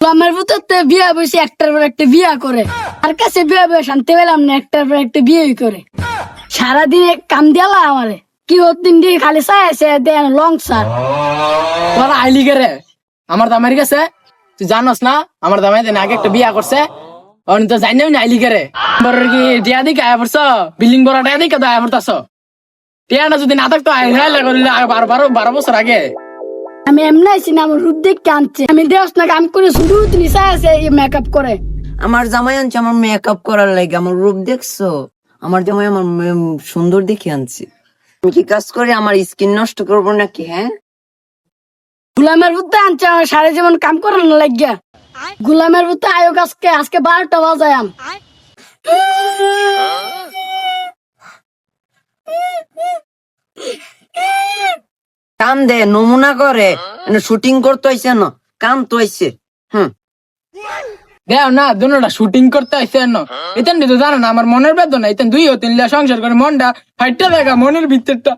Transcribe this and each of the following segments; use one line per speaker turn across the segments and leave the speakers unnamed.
আমার ভিতর তো বিয়া বসে একটার পর একটা বিয়া করে। আর কাছে বিয়া বসে শান্তি পেলাম না, একটার পর একটা বিয়ে করে। সারাদিন কাম দিয়ালা আমারে। কি দিন দিয়ে খালি চাই আছে দেন লং সার
তোরা আইলি কে রে? আমার দামারি গেছে। তুই জানোস না, আমার দামাই দিন আগে একটা বিয়া করছে। অন তো জানি না আইলি কে রে? বড় কি টিয়া দিকে আয়া পড়ছ? বিল্ডিং বড় টিয়া দিকে তো আয়া পড়তাছ? টিয়া না যদি না থাকতো, আয় করিলে। বারো বারো বারো বছর আগে।
আমি এমনি আইছি না আমার রূপ দেখতে আনছে। আমি দেওস না কাম করে শুধু চাই আছে মেকআপ করে।
আমার জামাই আনছে আমার মেকআপ করার লাগে আমার রূপ দেখছ? আমার জামাই আমার সুন্দর দেখে আনছে। আমি কি কাজ করে আমার স্কিন নষ্ট করব নাকি হ্যাঁ?
গুলামের বুদ্ধে আনছে আমার সারা জীবন কাম করার না লাগিয়া। গুলামের বুদ্ধে আয়োগ আজকে আজকে বারোটা বাজায় আম।
কাম দে নমুনা করে। শুটিং করতে হয়েছে না কাম তো হয়েছে হুম।
দেও না দুটা শুটিং করতে আইছে ন এতেন তো জানো না আমার মনের বেদনা এতেন দুই ও তিন সংসার করে মনটা ফাইটটা দেখা মনের ভিতরটা।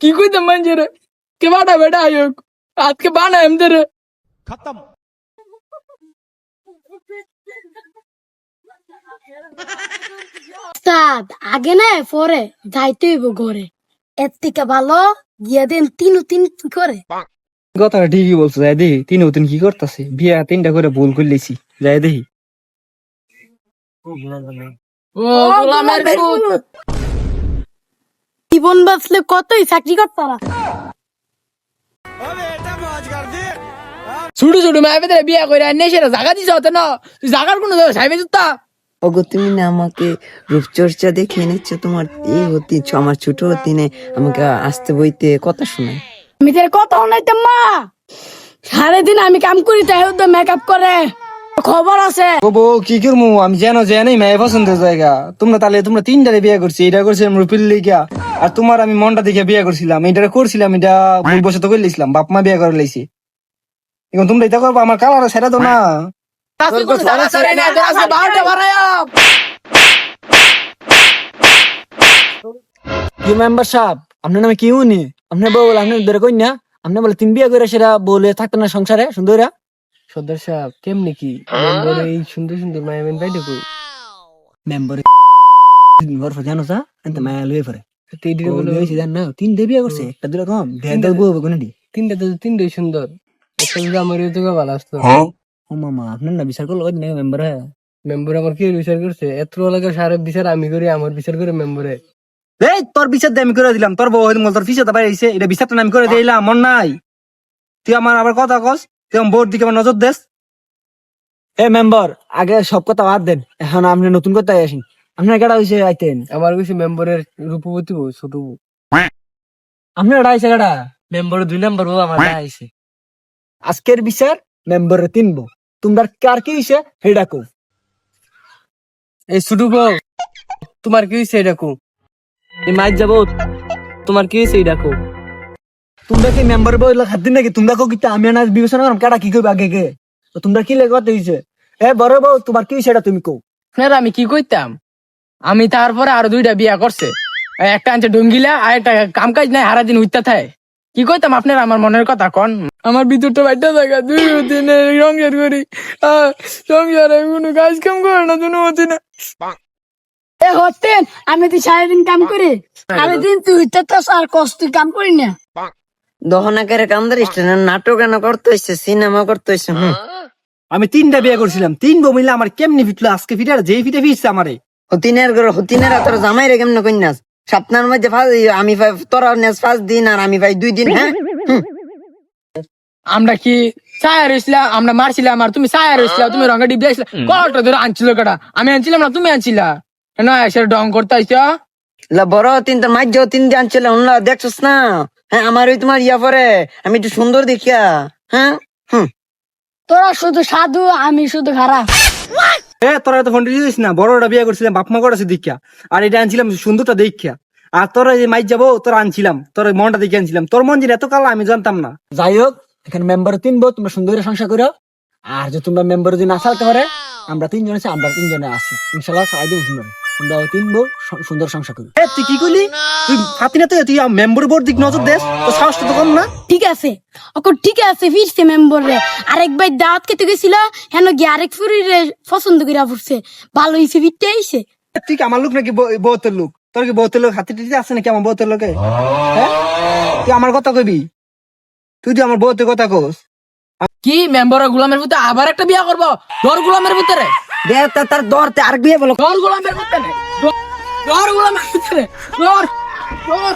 কি কইতাম মানছে রে? কে বাটা বেটা আয়োগ আজকে বানা এমতে রে।
উস্তাদ আগে না পরে যাইতে হইব ঘরে। এর থেকে ভালো গিয়া দেন তিন তিন কি করে?
কথাটা ঠিকই বলছো যাই দেখি তিন তিন কি করতেছে? বিয়া তিনটা করে ভুল করলেছি যাই দেখি।
জীবন বাঁচলে কতই চাকরি করতারা।
ছোট ছোট মায়ের বিয়া করে আনে সেটা জায়গা দিছ হতে না। তুই জাগার কোনো সাইবে জুতা
ওগো তুমি না আমাকে রূপচর্চা দেখিয়ে নিচ্ছ তোমার এই হতি আমার ছোট হতি নে আমাকে আসতে বইতে কথা শোনায়।
আমি তোর কথা নাই মা! সারাদিন আমি কাম করি তাই তো মেকআপ করে। খবর আছে।
ও বউ কি করব আমি জানো জানি মেয়ে পছন্দের জায়গা। তোমরা তাহলে তোমরা তিনটারে বিয়ে করছি এটা করছিলাম রুপির লিগা। আর তোমার আমি মনটা দেখে বিয়ে করছিলাম এটা করছিলাম এটা ভুল বসে তো করলেছিলাম বাপ মা বিয়ে করে লাইছি। এখন তোমরা এটা করব আমার কালার সেটা তো না।
কি মেম্বার সাহেব? আপনার নামে কি উনি? আপনার বউ বলে আপনার ধরে কইনা আপনি বলে তিন বিয়ে করে সেটা বলে থাকতো না সংসারে সুন্দরা
সর্দার সাহেব কেমনি কি? মেম্বার এই সুন্দর সুন্দর মায়ামেন বাইরে কই?
মেম্বার ঘর জানো সা এত মায়া লয়ে পরে
তিনটে বলে।
জান না? তিন দিয়ে বিয়ে করছে একটা দুটো কম বউ কোন দি
তিনটে তো তিনটেই সুন্দর। একটা যদি আমার ভালো আসতো।
ও মামা আপনার না বিচার করল না মেম্বার
মেম্বার আমার কি বিচার করছে এত লাগে সারে বিচার আমি করি আমার বিচার করে মেম্বারে
এই তোর বিচার দিয়ে আমি করে দিলাম। তোর বউ হয়তো তোর ফিসে দাবাই আইছে এটা বিচারটা আমি করে দিলাম মন নাই। তুই আমার আবার কথা কস তুই আমার বউর দিকে আমার নজর দেস
এ মেম্বার আগে সব কথা বাদ দেন। এখন আপনি নতুন কথা আসেন আপনার কেডা হয়েছে আইতেন
আমার কিছু মেম্বারের রূপবতী বউ ছোট বউ
আপনার কেডা হয়েছে কেডা
মেম্বার দুই নাম্বার বউ আমার আইছে
আজকের বিচার মেম্বার তিন বউ তোমরা কার কি হয়েছে সেটা কো
এই ছোট বউ তোমার কি হয়েছে এটা কো এই মাইক যাব তোমার কি হয়েছে এটা কো
তোমরা কি মেম্বার বই হাত দিন নাকি? তোমরা কো কি আমি না বিবেচনা করম কেডা কি কইবা আগে গে? তোমরা কি লেগে কথা হইছে? এ বড় বউ, তোমার কি সেটা তুমি কো
আপনার আমি কি কইতাম? আমি তারপরে আরও দুইটা বিয়া করছে। একটা আনছে ডঙ্গিলা, আর একটা কাম কাজ নাই হারা দিন উঠতে থাকে কি কইতাম আপনার আমার মনের কথা কন? আমার ভিতরটা বাইটা থাকা দুই দিনে সংসার করি। সংসারে কোনো কাজ কাম করে না দুনো হতি না।
এ হতেন আমি তো সারাদিন কাম করি। সারাদিন তুই তো তো আর কষ্ট কাম করি না।
দহনাকারে কান্দার স্টেশন নাটক কেন করতে হয়েছে সিনেমা করতে হয়েছে হুম।
আমি তিনটা বিয়ে করছিলাম তিন বউ মিলে আমার কেমনি ফিটলো? আজকে ফিটে আর যেই ফিটে ফিরছে আমারে।
হতিনের ঘর হতিনের তোর জামাই রে কেমন কন্যাস সপ্তাহের মধ্যে আমি তোরা নেস ফার্স্ট দিন আর আমি পাই দুই দিন হ্যাঁ?
আমরা কি ছায়া আমরা মারছিলাম আর তুমি ছায়া রয়েছিলাম তুমি রঙে ডিপ দিয়েছিলে ধরে আনছিল কেটা আমি আনছিলাম না তুমি আনছিলা? না সে ডং করতে আইছ?
বড় তিন তোর মাঝ তিন দিন ছিল উনলা দেখছস না? হ্যাঁ আমার ওই তোমার ইয়া পরে আমি একটু সুন্দর দেখিয়া হ্যাঁ? হুম।
তোরা শুধু সাধু আমি শুধু খারাপ।
তোরা তো দিয়েছিস না বড়টা বিয়ে করছিলাম, বাপ মা করেছে দীক্ষা। আর এটা আনছিলাম সুন্দরটা দীক্ষা। আর তোরা যে মাইক যাব, তোরা আনছিলাম, তোর মনটা দেখে আনছিলাম। তোর মন যে এত কাল, আমি জানতাম না।
যাই হোক, এখানে মেম্বার তিন তোমরা সুন্দর সংসার করো। আর যে তোমরা মেম্বার যদি না চালতে আমরা তিনজন আছি, আমরা তিনজনে আছি। ইনশাল্লাহ সাহায্য সুন্দর আমরা তিন বউ সুন্দর সংসার করি।
এ তুই কি করলি তুই হাতি না তুই তুই মেম্বার বোর্ড দিক নজর দেস তো সাহসটা তো কম না?
ঠিক আছে ওকে ঠিক আছে ফিরছে মেম্বার রে। আরেকবার দাওয়াত খেতে গেছিল হেন গিয়ে আরেক ফুরি রে পছন্দ করে ভালো হয়েছে ফিরতে আইছে।
তুই কি আমার লোক নাকি বৌতের লোক? তোর কি বৌতের লোক হাতি টিতে আছে নাকি আমার বৌতের লোকে? হ্যাঁ? তুই আমার কথা কবি তুই তুই আমার বৌতের কথা কস।
কি মেম্বার গোলামের ভিতরে আবার একটা বিয়া করব? দর গোলামের ভিতরে?
দে তার দরতে আর বিয়ে বলো।
দর গোলামের দর গোলামের দর দর।